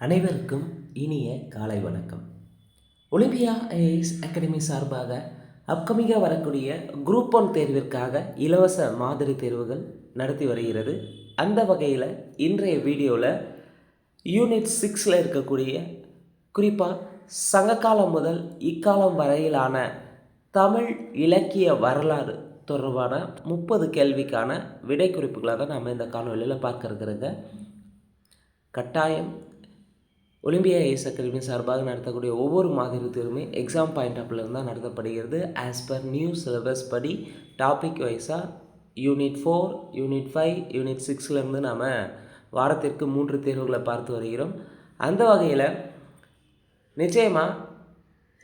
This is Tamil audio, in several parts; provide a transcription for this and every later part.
அனைவருக்கும் இனிய காலை வணக்கம். ஒலிம்பியா ஐஏஎஸ் அகாடமி சார்பாக அப்கமிங்காக வரக்கூடிய குரூப் ஒன் தேர்விற்காக இலவச மாதிரி தேர்வுகள் நடத்தி வருகிறது. அந்த வகையில் இன்றைய வீடியோவில் யூனிட் சிக்ஸில் இருக்கக்கூடிய குறிப்பாக சங்ககாலம் முதல் இக்காலம் வரையிலான தமிழ் இலக்கிய வரலாறு தொடர்பான முப்பது கேள்விக்கான விடை குறிப்புகளை தான் நம்ம இந்த காணொலியில் பார்க்க இருக்கிறது. கட்டாயம் ஒலிம்பியா ஏஸ் அகாடமி சார்பாக நடத்தக்கூடிய ஒவ்வொரு மாதிரி தேர்வுமே எக்ஸாம் பாயிண்ட் ஆஃப்லேருந்து தான் நடத்தப்படுகிறது. ஆஸ் பர் நியூ சிலபஸ் படி டாபிக் வைஸாக unit four unit five unit சிக்ஸ்லேருந்து நாம் வாரத்திற்கு மூன்று தேர்வுகளை பார்த்து வருகிறோம். அந்த வகையில் நிச்சயமாக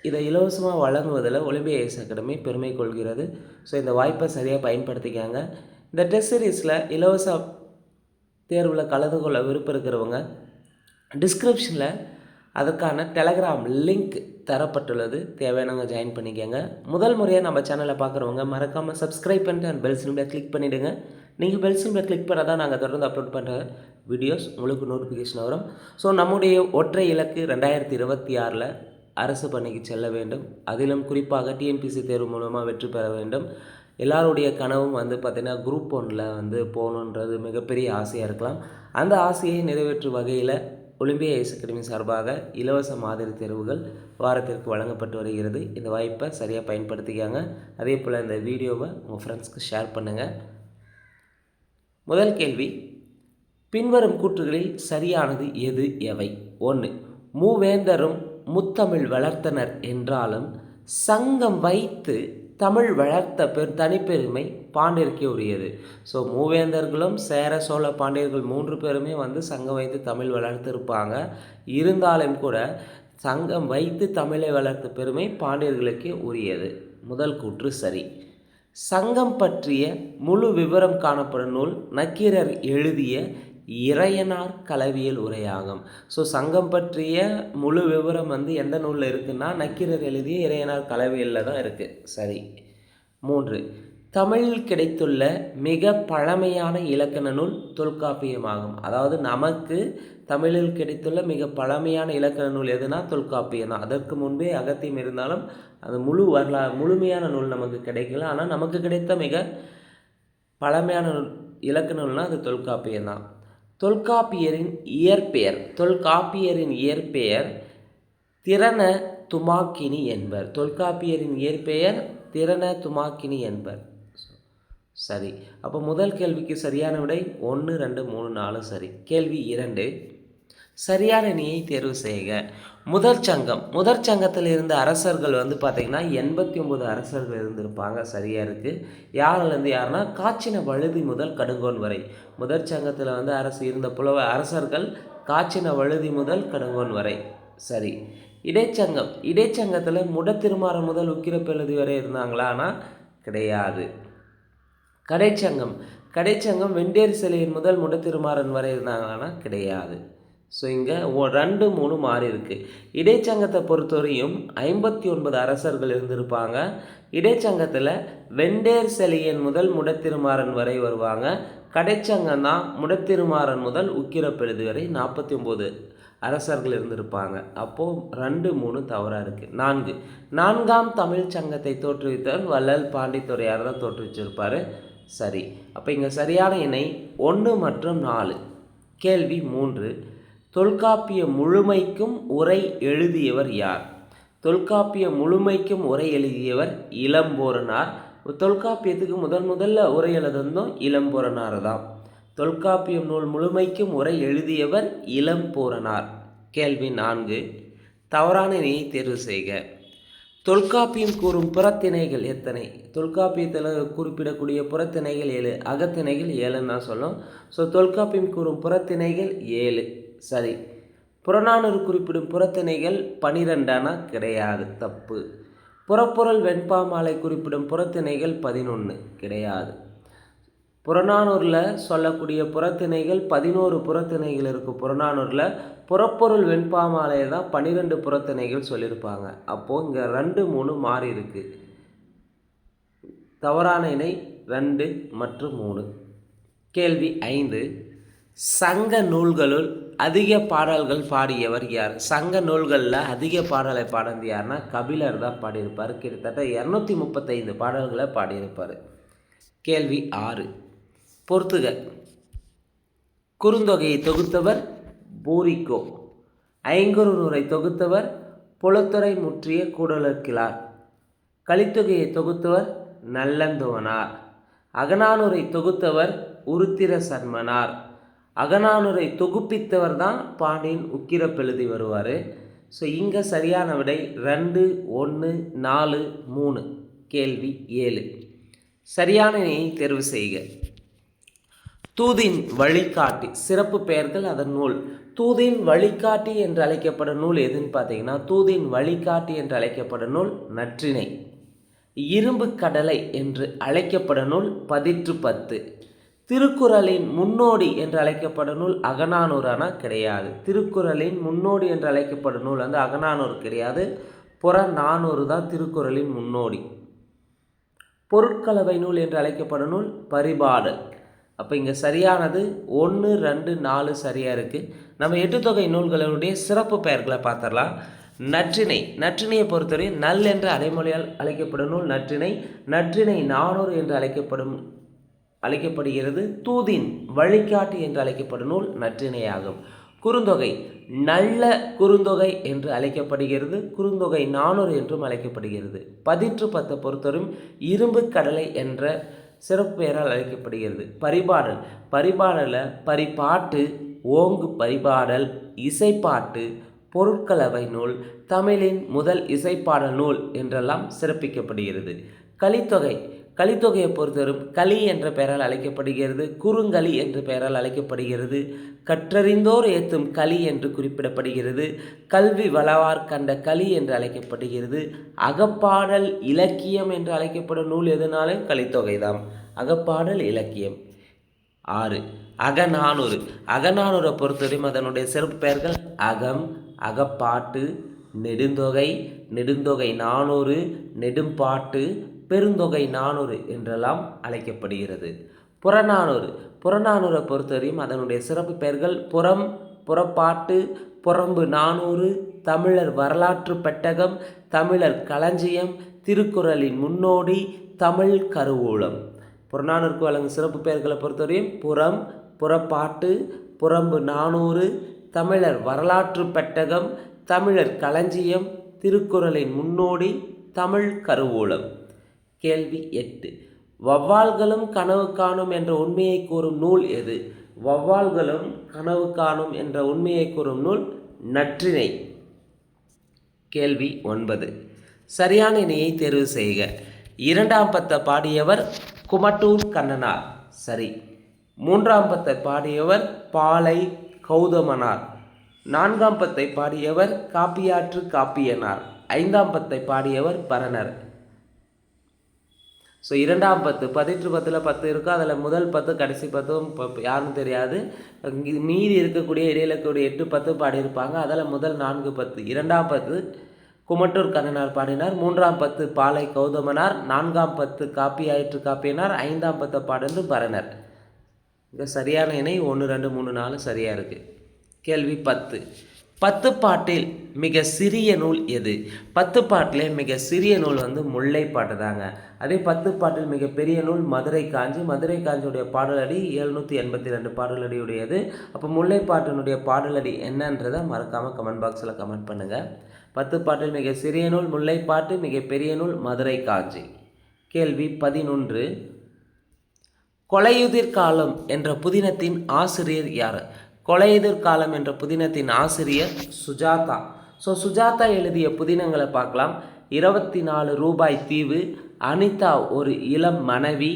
இதை இலவசமாக வழங்குவதில் ஒலிம்பியா ஐஎஸ் அகாடமி பெருமை கொள்கிறது. ஸோ இந்த வாய்ப்பை சரியாக பயன்படுத்திக்காங்க. இந்த டெஸ்ட் சீரீஸில் இலவச தேர்வில் கலந்து கொள்ள விருப்பம் இருக்கிறவங்க டிஸ்கிரிப்ஷனில் அதற்கான டெலகிராம் லிங்க் தரப்பட்டுள்ளது. தேவையானவங்க ஜாயின் பண்ணிக்கோங்க. முதல் முறையாக நம்ம சேனலை பார்க்குறவங்க மறக்காமல் சப்ஸ்கிரைப் பண்ணிட்டு அந்த பெல் சிம்பிளை கிளிக் பண்ணிவிடுங்க நீங்கள் பெல் சிம்பிளை கிளிக் பண்ணால் தான் நாங்கள் தொடர்ந்து அப்லோட் பண்ணுற வீடியோஸ் உங்களுக்கு நோட்டிஃபிகேஷன் வரும். ஸோ நம்முடைய ஒற்றை இலக்கு ரெண்டாயிரத்தி இருபத்தி ஆறில் அரசு பணிக்கு செல்ல வேண்டும். அதிலும் குறிப்பாக டிஎன்பிசி தேர்வு மூலமாக வெற்றி பெற வேண்டும். எல்லாருடைய கனவும் வந்து பார்த்திங்கன்னா குரூப் ஒன்றில் வந்து போகணுன்றது மிகப்பெரிய ஆசையாக இருக்கலாம். அந்த ஆசையை நிறைவேற்றும் வகையில் ஒலிம்பியா ஐஸ் அகாடமி சார்பாக இலவச மாதிரி தேர்வுகள் வாரத்திற்கு வழங்கப்பட்டு வருகிறது. இந்த வாய்ப்பை சரியாக பயன்படுத்திக்காங்க. அதே போல் இந்த வீடியோவை உங்கள் ஃப்ரெண்ட்ஸ்க்கு ஷேர் பண்ணுங்கள் முதல் கேள்வி பின்வரும் கூற்றுகளில் சரியானது எது எவை? ஒன்று மூவேந்தரும் முத்தமிழ் வளர்த்தனர் என்றாலும் சங்கம் வைத்து தமிழ் வளர்த்த பெரு தனிப்பெருமை பாண்டியருக்கே உரியது ஸோ மூவேந்தர்களும் சேர சோழ பாண்டியர்கள் மூன்று பேருமே வந்து சங்கம் வைத்து தமிழ் வளர்த்திருப்பாங்க. இருந்தாலும் கூட சங்கம் வைத்து தமிழை வளர்த்த பெருமை பாண்டியர்களுக்கே உரியது. முதல் கூற்று சரி. சங்கம் பற்றிய முழு விவரம் காணப்படும் நூல் நக்கீரர் எழுதிய இறையனார் கலவியல் உரையாகும். ஸோ சங்கம் பற்றிய முழு விவரம் வந்து எந்த நூலில் இருக்குன்னா நக்கீரர் எழுதிய இறையனார் கலவியலில் தான் இருக்குது சரி. மூன்று. தமிழில் கிடைத்துள்ள மிக பழமையான இலக்கண நூல் தொல்காப்பியமாகும். அதாவது நமக்கு தமிழில் கிடைத்துள்ள மிக பழமையான இலக்கண நூல் எதுனா தொல்காப்பியம் தான். அதற்கு முன்பே அகத்தியம் இருந்தாலும் அது முழு வரலா முழுமையான நூல் நமக்கு கிடைக்கல. ஆனால் நமக்கு கிடைத்த மிக பழமையான நூல் இலக்கண நூல்னால் அது தொல்காப்பியம் தான். தொல்காப்பியரின் இயற்பெயர் தொல்காப்பியரின் இயற்பெயர் திறன துமாக்கினி என்பர். தொல்காப்பியரின் இயற்பெயர் திறன துமாக்கினி என்பர். சரி அப்போ முதல் கேள்விக்கு சரியான விடை? ஒன்று ரெண்டு மூணு நாலு சரி. கேள்வி இரண்டு. சரியான நீயை தேர்வு செய்க. முதற் சங்கம். முதற் சங்கத்தில் இருந்த அரசர்கள் வந்து பார்த்திங்கன்னா எண்பத்தி ஒம்பது அரசர்கள் இருந்திருப்பாங்க. சரியாக இருக்குது யாரிலேருந்து யாருன்னா காய்ச்சின வழுதி முதல் கடுங்கோன் வரை. முதற் சங்கத்தில் வந்து அரசு இருந்த புலவ அரசர்கள் காய்ச்சின வழுதி முதல் கடுங்கோன் வரை. சரி. இடைச்சங்கம். இடைச்சங்கத்தில் முடத்திருமாறம் முதல் உக்கிரப்பெழுதி வரை இருந்தாங்களா? ஆனால் கிடையாது. கடைச்சங்கம். கடைச்சங்கம் வெண்டேரி சிலையின் முதல் முடத்திருமாறன் வரை இருந்தாங்களான்னா கிடையாது. ஸோ இங்கே ரெண்டு மூணு மாறி இருக்குது இடைச்சங்கத்தை பொறுத்தவரையும் ஐம்பத்தி ஒன்பது அரசர்கள் இருந்திருப்பாங்க. இடைச்சங்கத்தில் வெண்டேர் செலியன் முதல் முடத்திருமாறன் வரை வருவாங்க. கடைச்சங்கம் தான் முடத்திருமாறன் முதல் உக்கிரப்பெழுது வரை நாற்பத்தி ஒம்பது அரசர்கள் இருந்திருப்பாங்க. அப்போது ரெண்டு மூணு தவறாக இருக்குது நான்கு. நான்காம் தமிழ் சங்கத்தை தோற்றுவித்தவர் வள்ளல் பாண்டித்துறையார் தான் தோற்றுவிச்சிருப்பார் சரி. அப்போ இங்கே சரியான இணை ஒன்று மற்றும் நாலு. கேள்வி மூன்று. தொல்காப்பிய முழுமைக்கும் உரை எழுதியவர் யார்? தொல்காப்பிய முழுமைக்கும் உரை எழுதியவர் இளம்போரனார் தொல்காப்பியத்துக்கு முதன் முதல்ல உரை எழுதுனதும் இளம்போரனார் தான் தொல்காப்பியம் நூல் முழுமைக்கும் உரை எழுதியவர் இளம்போரனார் கேள்வி நான்கு. தவறான இணையை தேர்வு செய்க. தொல்காப்பியம் கூறும் புறத்திணைகள் எத்தனை? தொல்காப்பியத்தில் குறிப்பிடக்கூடிய புறத்திணைகள் ஏழு அகத்திணைகள் ஏழுன்னு தான் சொல்லும். ஸோ தொல்காப்பியம் கூறும் புறத்திணைகள் ஏழு. சரி. புறநானூறு குறிப்பிடும் புறத்திணைகள் பனிரெண்டானா? கிடையாது. தப்பு. புறப்பொருள் வெண்பாமாலை குறிப்பிடும் புறத்திணைகள் பதினொன்று கிடையாது. புறநானூரில் சொல்லக்கூடிய புறத்திணைகள் பதினோரு புறத்திணைகள் இருக்குது புறநானூரில் புறப்பொருள் வெண்பாமாலையை தான் பன்னிரெண்டு புறத்திணைகள் சொல்லியிருப்பாங்க. அப்போது இங்கே ரெண்டு மூணு மாறி இருக்குது தவறான இணை ரெண்டு மற்றும் மூணு. கேள்வி ஐந்து. சங்க நூல்களுள் அதிக பாடல்கள் பாடியவர் யார்? சங்க நூல்களில் அதிக பாடலை பாடினது யாருன்னா கபிலர் தான் பாடியிருப்பார். கிட்டத்தட்ட இரநூத்தி முப்பத்தைந்து பாடல்களை பாடியிருப்பார். கேள்வி ஆறு. பொறுத்துக. குறுந்தொகையை தொகுத்தவர் பூரிக்கோ. ஐங்குறுநூரை தொகுத்தவர் புலத்துறை முற்றிய கூடலக்கிழார் கலித்தொகையை தொகுத்தவர் நல்லந்தோனார். அகனானூரை தொகுத்தவர் உருத்திர சர்மனார் அகநானூரை தொகுப்பித்தவர் தான் பாண்டியன் உக்கிரப்பெழுதி வருவார். ஸோ இங்கே சரியான விடை ரெண்டு ஒன்று நாலு மூணு. கேள்வி ஏழு. சரியான இணையை தேர்வு செய்க. தூதின் வழிகாட்டி சிறப்பு பெயர்கள் அதன் நூல். தூதின் வழிகாட்டி என்று அழைக்கப்படும் நூல் எதுன்னு பார்த்தீங்கன்னா தூதின் வழிகாட்டி என்று அழைக்கப்படும் நூல் நற்றினை இரும்பு கடலை என்று அழைக்கப்படும் நூல் பதிற்று பத்து. திருக்குறளின் முன்னோடி என்று அழைக்கப்படும் நூல் அகநானூறானா கிடையாது. திருக்குறளின் முன்னோடி என்று அழைக்கப்படும் நூல் வந்து அகநானூறு கிடையாது. புறநானூறு தான் திருக்குறளின் முன்னோடி. பொருட்கலவை நூல் என்று அழைக்கப்படும் நூல் பரிபாடல் அப்போ இங்கே சரியானது. ஒன்று ரெண்டு நாலு சரியாக இருக்குது நம்ம எட்டுத்தொகை நூல்களுடைய சிறப்பு பெயர்களை பார்த்துடலாம். நற்றிணை. நற்றினையை பொறுத்தவரை நல் என்ற அடைமொழியால் அழைக்கப்படும் நூல் நற்றிணை. நற்றிணை நானூறு என்று அழைக்கப்படும் அழைக்கப்படுகிறது. தூதின் வழிகாட்டி என்று அழைக்கப்படும் நூல் நற்றிணையாகும். குறுந்தொகை நல்ல குறுந்தொகை என்று அழைக்கப்படுகிறது. குறுந்தொகை நானூறு என்றும் அழைக்கப்படுகிறது. பதிற்று பத்தை பொறுத்தவரும் இரும்பு கடலை என்ற சிறப்பு பெயரால் அழைக்கப்படுகிறது. பரிபாடல் பரிபாடலில் பரிபாட்டு ஓங்கு பரிபாடல் இசைப்பாட்டு பொருட்களவை நூல் தமிழின் முதல் இசைப்பாடல் நூல் என்றெல்லாம் சிறப்பிக்கப்படுகிறது. கலித்தொகை கலித்தொகையை பொறுத்தவரும் களி என்ற பெயரால் அழைக்கப்படுகிறது குறுங்களி என்ற பெயரால் அழைக்கப்படுகிறது கற்றறிந்தோர் ஏத்தும் களி என்று குறிப்பிடப்படுகிறது கல்வி வளவார் கண்ட களி என்று அழைக்கப்படுகிறது அகப்பாடல் இலக்கியம் என்று அழைக்கப்படும் நூல் எதுனாலும் கலித்தொகைதான் அகப்பாடல் இலக்கியம். ஆறு. அகநானூறு. அகநானூரை பொறுத்தவரையும் அதனுடைய சிறப்பு பெயர்கள் அகம் அகப்பாட்டு நெடுந்தொகை நெடுந்தொகை நானூறு நெடும்பாட்டு பெருந்தொகை நானூறு என்றெல்லாம் அழைக்கப்படுகிறது. புறநானூறு. புறநானூரை பொறுத்தவரையும் அதனுடைய சிறப்பு பெயர்கள் புறம் புறப்பாட்டு புறம்பு நானூறு தமிழர் வரலாற்று பெட்டகம் தமிழர் களஞ்சியம் திருக்குறளின் முன்னோடி தமிழ் கருவூலம். புறநானூருக்கு வழங்கும் சிறப்பு பெயர்களை பொறுத்தவரையும் புறம் புறப்பாட்டு புறம்பு நானூறு தமிழர் வரலாற்று பெட்டகம் தமிழர் களஞ்சியம் திருக்குறளின் முன்னோடி தமிழ் கருவூலம். கேள்வி எட்டு. வவ்வால்களும் கனவு காணும் என்ற உண்மையை கூறும் நூல் எது? வவ்வால்களும் கனவு காணும் என்ற உண்மையை கூறும் நூல் நற்றினை கேள்வி ஒன்பது. சரியான இணையை தேர்வு செய்க. இரண்டாம் பத்தை பாடியவர் குமட்டூர் கண்ணனார். சரி. மூன்றாம் பத்தை பாடியவர் பாலை கௌதமனார். நான்காம் பத்தை பாடியவர் காப்பியாற்று காப்பியனார். ஐந்தாம் பத்தை பாடியவர் பரணர். ஸோ இரண்டாம் பத்து பதிற்று பத்தில் பத்து இருக்கும் அதில் முதல் பத்து கடைசி பத்தும் இப்போ யாருன்னு தெரியாது. மீதி இருக்கக்கூடிய இடையில இருக்கக்கூடிய எட்டு பத்து பாடியிருப்பாங்க. அதில் முதல் நான்கு பத்து. இரண்டாம் பத்து குமட்டூர் கண்ணனார் பாடினார். மூன்றாம் பத்து பாலை கௌதமனார். நான்காம் பத்து காப்பி ஆயிற்று காப்பினார் ஐந்தாம் பத்து பாடந்து பரணர். இங்கே சரியான இணை ஒன்று ரெண்டு மூணு நாலு சரியாக இருக்குது கேள்வி பத்து. பத்து பாட்டில் மிக சிறிய நூல் எது? பத்து பாட்டிலே மிக சிறிய நூல் வந்து முல்லைப்பாட்டு தாங்க. அதே பத்து பாட்டில் மிக பெரிய நூல் மதுரை காஞ்சி. மதுரை காஞ்சியுடைய பாடலடி எழுநூற்றி எண்பத்தி ரெண்டு பாடலடியுடையது அப்போ முல்லைப்பாட்டினுடைய பாடலடி என்னன்றதை மறக்காமல் கமெண்ட் பாக்ஸில் கமெண்ட் பண்ணுங்கள் பத்து பாட்டில் மிக சிறிய நூல் முல்லைப்பாட்டு மிக பெரிய நூல் மதுரை காஞ்சி. கேள்வி பதினொன்று. கொலையுதிர் காலம் என்ற புதினத்தின் ஆசிரியர் யார்? கொலையுதிர் காலம் என்ற புதினத்தின் ஆசிரியர் சுஜாதா. ஸோ சுஜாதா எழுதிய புதினங்களை பார்க்கலாம். இருபத்தி நாலு ரூபாய் தீவு அனிதா ஒரு இளம் மனைவி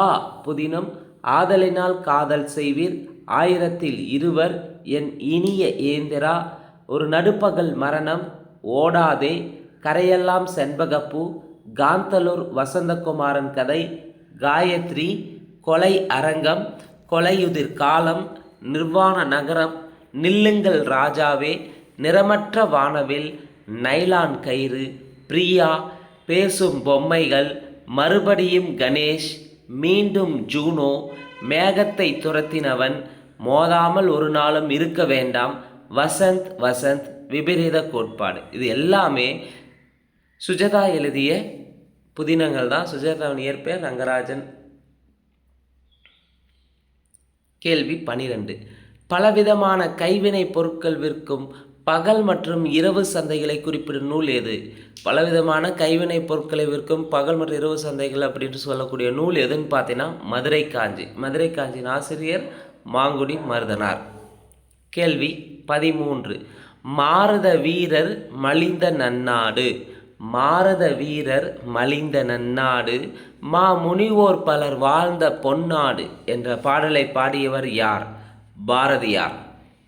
ஆ புதினம் ஆதலினால் காதல் செய்வீர் ஆயிரத்தில் இருவர் என் இனிய ஏந்திரா ஒரு நடுப்பகல் மரணம் ஓடாதே கரையெல்லாம் செண்பகப்பூ காந்தலூர் வசந்தகுமாரன் கதை காயத்ரி கொலை அரங்கம் கொலையுதிர் காலம் நிர்வாண நகரம் நில்லுங்கள் ராஜாவே நிறமற்ற வானவில் நைலான் கயிறு பிரியா பேசும் பொம்மைகள் மறுபடியும் கணேஷ் மீண்டும் ஜூனோ மேகத்தை துரத்தினவன் மோதாமல் ஒரு நாளும் இருக்க வேண்டாம் வசந்த் வசந்த் விபரீத கோட்பாடு. இது எல்லாமே சுஜதா எழுதிய புதினங்கள் தான் சுஜதாவின் இயற்பெயர் ரங்கராஜன் கேள்வி பனிரெண்டு. பலவிதமான கைவினை பொருட்கள் விற்கும் பகல் மற்றும் இரவு சந்தைகளை குறிப்பிடும் நூல் எது? பலவிதமான கைவினை பொருட்களை விற்கும் பகல் மற்றும் இரவு சந்தைகள் அப்படின்னு சொல்லக்கூடிய நூல் எதுன்னு பார்த்தீங்கன்னா மதுரை காஞ்சி. மதுரை காஞ்சியின் ஆசிரியர் மாங்குடி மருதனார். கேள்வி பதிமூன்று. மாரத வீரர் மலிந்த நன்னாடு. மாரத வீரர் மலிந்த நன்னாடு மா முனிவோர் பலர் வாழ்ந்த பொன்னாடு என்ற பாடலை பாடியவர் யார்? பாரதியார்.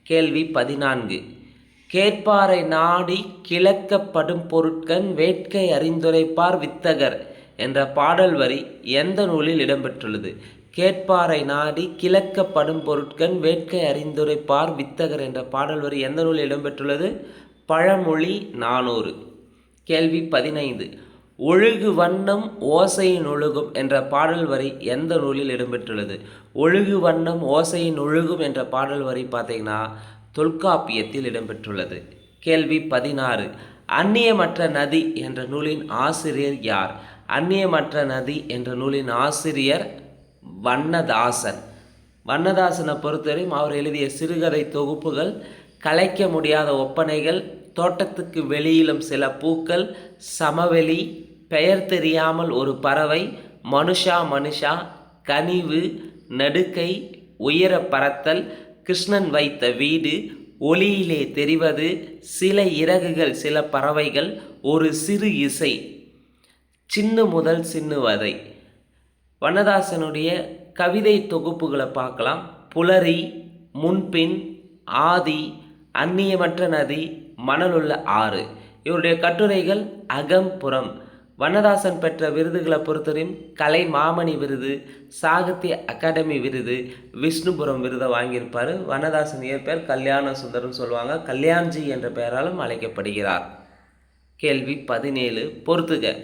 கேள்வி பதினான்கு. கேட்பாரை நாடி கிழக்கப்படும் பொருட்கண் வேட்கை அறிந்துரைப்பார் வித்தகர் என்ற பாடல் வரி எந்த நூலில் இடம்பெற்றுள்ளது? கேட்பாரை நாடி கிழக்கப்படும் பொருட்கண் வேட்கை அறிந்துரைப்பார் வித்தகர் என்ற பாடல் வரி எந்த நூலில் இடம்பெற்றுள்ளது? பழமொழி நானூறு. கேள்வி பதினைந்து. ஒழுகு வண்ணம் ஓசையின் ஒழுகும் என்ற பாடல் வரி எந்த நூலில் இடம்பெற்றுள்ளது? ஒழுகு வண்ணம் ஓசையின் ஒழுகும் என்ற பாடல் வரி பார்த்தீங்கன்னா தொல்காப்பியத்தில் இடம்பெற்றுள்ளது. கேள்வி பதினாறு. அந்நியமற்ற நதி என்ற நூலின் ஆசிரியர் யார்? அந்நியமற்ற நதி என்ற நூலின் ஆசிரியர் வண்ணதாசன். வண்ணதாசனை பொறுத்தவரையும் அவர் எழுதிய சிறுகதை தொகுப்புகள் கலைக்க முடியாத ஒப்பனைகள் தோட்டத்துக்கு வெளியிலும் சில பூக்கள் சமவெளி பெயர் தெரியாமல் ஒரு பறவை மனுஷா மனுஷா கனிவு நடுக்கை உயர பறத்தல் கிருஷ்ணன் வைத்த வீடு ஒளியிலே தெரிவது சில இறகுகள் சில பறவைகள் ஒரு சிறு இசை சின்னு முதல் சின்னுவதை வண்ணதாசனுடைய கவிதை தொகுப்புகளை பார்க்கலாம். புலரி முன்பின் ஆதி அந்நியமற்ற நதி மணலுள்ள ஆறு. இவருடைய கட்டுரைகள் அகம்புறம். வண்ணதாசன் பெற்ற விருதுகளை பொறுத்தவரையும் கலை மாமணி விருது சாகித்ய அகாடமி விருது விஷ்ணுபுரம் விருதை வாங்கியிருப்பார். வண்ணதாசன் இயற்பெயர் கல்யாண சுந்தரம் சொல்லுவாங்க. கல்யாண்ஜி என்ற பெயராலும் அழைக்கப்படுகிறார். கேள்வி பதினேழு. பொறுத்துக.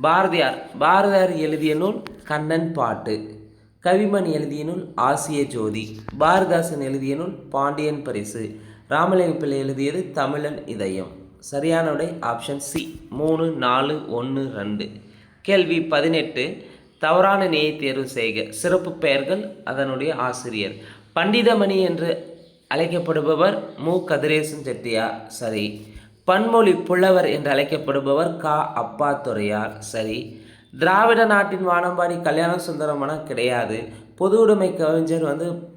பாரதியார். பாரதியார் எழுதிய நூல் கண்ணன் பாட்டு. கவிமணி எழுதிய நூல் ஆசிய ஜோதி. பாரதாசன் எழுதிய நூல் பாண்டியன் பரிசு. ராமலிங்க பிள்ளை எழுதியது தமிழன் இதயம். சரியான விடை ஆப்ஷன் சி மூணு நாலு ஒன்று ரெண்டு. கேள்வி பதினெட்டு. தவறான நியை தேர்வு செய்க. சிறப்பு பெயர்கள் அதனுடைய ஆசிரியர். பண்டிதமணி என்று அழைக்கப்படுபவர் மு. கதிரேசன் செட்டியார். சரி. பன்மொழி புலவர் என்று அழைக்கப்படுபவர் கா. அப்பாத்துரையார் சரி. திராவிட நாட்டின் வானம்பாடி கல்யாண சுந்தரமான கிடையாது. பொது உடைமை கவிஞர் வந்து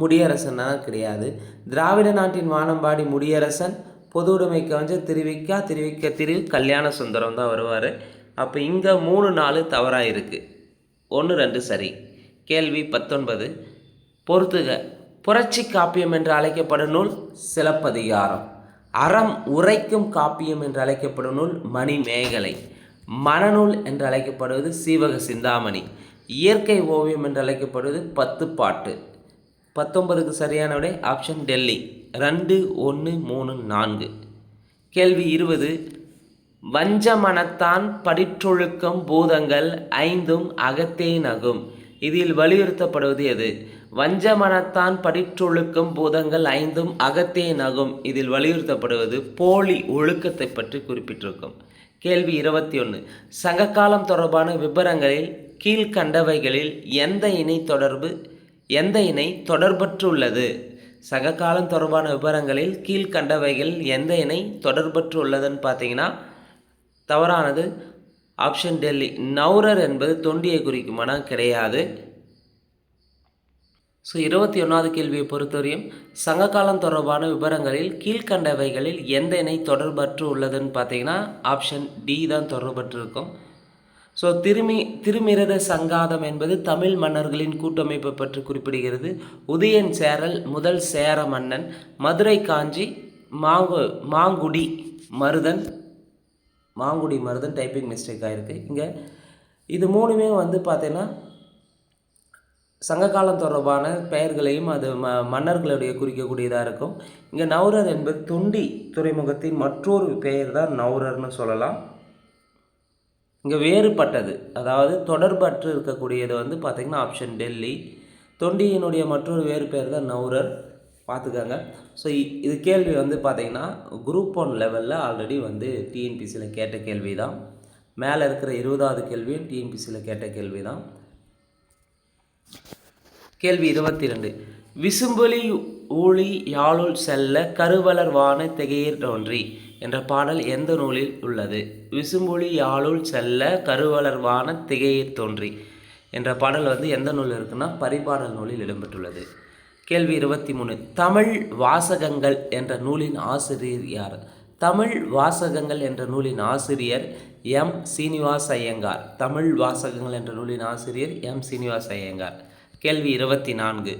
முடியரசன்னா கிடையாது. திராவிட நாட்டின் வானம்பாடி முடியரசன் பொது உடைமை கவிஞர் திருவிக்கா திருவிக்க திரு கல்யாண சுந்தரம் தான் வருவார். அப்போ இங்கே மூணு நாலு தவறாக இருக்குது ஒன்று ரெண்டு சரி. கேள்வி பத்தொன்பது. பொறுத்துக. புரட்சி காப்பியம் என்று அழைக்கப்படும் நூல் சிலப்பதிகாரம். அறம் உரைக்கும் காப்பியம் என்று அழைக்கப்படும் நூல் மணிமேகலை. மணநூல் என்று அழைக்கப்படுவது சீவக சிந்தாமணி. இயற்கை ஓவியம் என்று அழைக்கப்படுவது பத்து பாட்டு பத்தொன்பதுக்கு சரியான விடை ஆப்ஷன் டெல்லி. ரெண்டு ஒன்று மூணு நான்கு. கேள்வி இருபது. வஞ்சமனத்தான் படிற்றொழுக்கம் பூதங்கள் ஐந்தும் அகத்தே நகும். இதில் வலியுறுத்தப்படுவது எது? வஞ்சமனத்தான் படிற்றொழுக்கம் பூதங்கள் ஐந்தும் அகத்தே நகும். இதில் வலியுறுத்தப்படுவது போலி ஒழுக்கத்தை பற்றி குறிப்பிட்டிருக்கும். கேள்வி இருபத்தி ஒன்று சங்ககாலம் தொடர்பான விபரங்களில் கீழ்கண்டவைகளில் எந்த இணை தொடர்பு எந்த இணை தொடர்பற்றுள்ளது? சககாலம் தொடர்பான விவரங்களில் கீழ்கண்டவைகள் எந்த இணை தொடர்பற்று உள்ளதுன்னு பார்த்தீங்கன்னா தவறானது. ஆப்ஷன் டெல்லி நௌரர் என்பது தொண்டியை குறிக்குமானா கிடையாது. ஸோ இருபத்தி ஒன்றாவது கேள்வியை பொறுத்தவரையும் சங்ககாலம் தொடர்பான விவரங்களில் கீழ்கண்டவைகளில் எந்த இணை தொடர்பற்று உள்ளதுன்னு பார்த்தீங்கன்னா ஆப்ஷன் டி தான் தொடர்பற்று இருக்கும் ஸோ திருமி திருமிரத சங்காதம் என்பது தமிழ் மன்னர்களின் கூட்டமைப்பை பற்றி குறிப்பிடுகிறது. உதயன் சேரல் முதல் சேர மன்னன் மதுரை காஞ்சி மாங்கு மாங்குடி மருதன். மாங்குடி மருதன் டைப்பிங் மிஸ்டேக் ஆகிருக்கு இங்கே இது மூணுமே வந்து பார்த்தீங்கன்னா சங்ககாலம் தொடர்பான பெயர்களையும் அது ம மன்னர்களுடைய குறிக்கக்கூடியதாக இருக்கும். இங்கே நௌரர் என்பது தொண்டி துறைமுகத்தின் மற்றொரு பெயர் தான் நௌரர்னு சொல்லலாம். இங்கே வேறுபட்டது. அதாவது தொடர்பற்று இருக்கக்கூடியது வந்து பார்த்திங்கன்னா ஆப்ஷன் டெல்லி. தொண்டியினுடைய மற்றொரு வேறு பேர் தான் நௌரர். பார்த்துக்கோங்க ஸோ இது கேள்வி வந்து பார்த்திங்கன்னா குரூப் ஒன் லெவலில் ஆல்ரெடி வந்து டிஎன்பிசியில் கேட்ட கேள்வி தான் மேலே இருக்கிற இருபதாவது கேள்வியும் டிஎன்பிசியில் கேட்ட கேள்வி தான் கேள்வி இருபத்தி ரெண்டு விசும்பொலி ஊழி யாழுள் செல்ல கருவலர் வான திகையர் தோன்றி. என்ற பாடல் எந்த நூலில் உள்ளது? விசும்பொலி யாழுள் செல்ல கருவளர்வான திகையைத் தோன்றி என்ற பாடல் வந்து எந்த நூலில் இருக்குன்னா பரிபாடல் நூலில் இடம்பெற்றுள்ளது. கேள்வி இருபத்தி மூணு தமிழ் வாசகங்கள் என்ற நூலின் ஆசிரியர் யார்? தமிழ் வாசகங்கள் என்ற நூலின் ஆசிரியர் எம். சீனிவாஸ் ஐயங்கார். தமிழ் வாசகங்கள் என்ற நூலின் ஆசிரியர் எம். சீனிவாஸ் ஐயங்கார். கேள்வி இருபத்தி நான்கு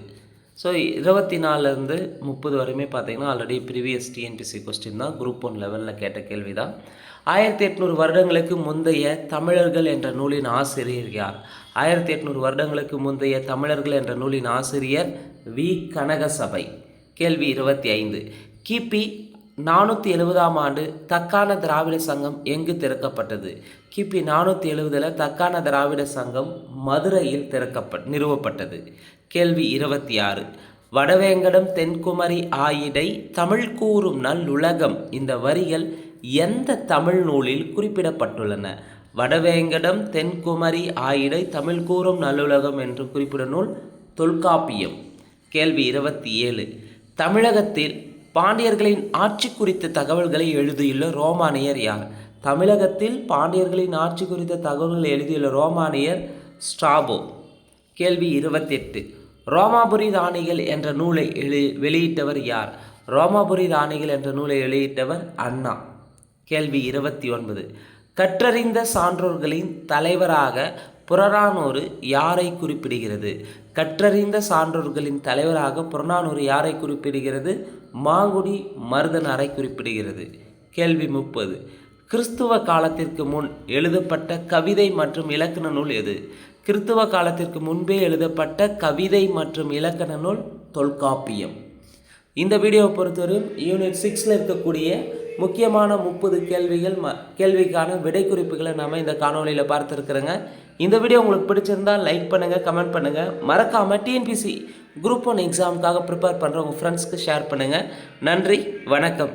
ஸோ இருபத்தி நாலுலேருந்து முப்பது வரையுமே பார்த்தீங்கன்னா ஆல்ரெடி ப்ரீவியஸ் டிஎன்பிசி கொஸ்டின் தான். குரூப் ஒன் லெவலில் கேட்ட கேள்வி தான் ஆயிரத்தி எட்நூறு வருடங்களுக்கு முந்தைய தமிழர்கள் என்ற நூலின் ஆசிரியர் யார்? ஆயிரத்தி எட்நூறு வருடங்களுக்கு முந்தைய தமிழர்கள் என்ற நூலின் ஆசிரியர் வி. கனகசபை. கேள்வி இருபத்தி ஐந்து கிபி நானூற்றி எழுபதாம் ஆண்டு தக்கான திராவிட சங்கம் எங்கு திறக்கப்பட்டது? கிபி நானூற்றி எழுபதில் தக்கான திராவிட சங்கம் மதுரையில் திறக்கப்பட் நிறுவப்பட்டது. கேள்வி இருபத்தி ஆறு. வடவேங்கடம் தென்குமரி ஆயிடை தமிழ் கூறும் நல்லுலகம் இந்த வரிகள் எந்த தமிழ் நூலில் குறிப்பிடப்பட்டுள்ளன? வடவேங்கடம் தென்குமரி ஆயிடை தமிழ் கூறும் நல்லுலகம் என்று குறிப்பிடும் நூல் தொல்காப்பியம். கேள்வி இருபத்தி ஏழு. தமிழகத்தில் பாண்டியர்களின் ஆட்சி குறித்த தகவல்களை எழுதியுள்ள ரோமானியர் யார்? தமிழகத்தில் பாண்டியர்களின் ஆட்சி குறித்த தகவல்களை எழுதியுள்ள ரோமானியர் ஸ்ட்ராபோ. கேள்வி இருபத்தெட்டு. ரோமாபுரி ராணிகள் என்ற நூலை எழு வெளியிட்டவர் யார்? ரோமாபுரி ராணிகள் என்ற நூலை வெளியிட்டவர் அண்ணா. கேள்வி இருபத்தி ஒன்பது. கற்றறிந்த சான்றோர்களின் தலைவராக புறநானூறு யாரை குறிப்பிடுகிறது? கற்றறிந்த சான்றோர்களின் தலைவராக புறநானூறு யாரை குறிப்பிடுகிறது? மாங்குடி மருதனாரை குறிப்பிடுகிறது. கேள்வி முப்பது. கிறிஸ்துவ காலத்திற்கு முன் எழுதப்பட்ட கவிதை மற்றும் இலக்கண நூல் எது? கிறிஸ்துவ காலத்திற்கு முன்பே எழுதப்பட்ட கவிதை மற்றும் இலக்கண நூல் தொல்காப்பியம். இந்த வீடியோவை பொறுத்தவரையும் யூனிட் சிக்ஸில் இருக்கக்கூடிய முக்கியமான முப்பது கேள்விகள் ம கேள்விக்கான விடை குறிப்புகளை நாம் இந்த காணொலியில் பார்த்துருக்குறோங்க. இந்த வீடியோ உங்களுக்கு பிடிச்சிருந்தால் லைக் பண்ணுங்கள் கமெண்ட் பண்ணுங்கள் மறக்காமல் டிஎன்பிசி குரூப் ஒன் எக்ஸாமுக்காக ப்ரிப்பேர் பண்ணுற உங்கள் ஃப்ரெண்ட்ஸ்க்கு ஷேர் பண்ணுங்கள் நன்றி வணக்கம்.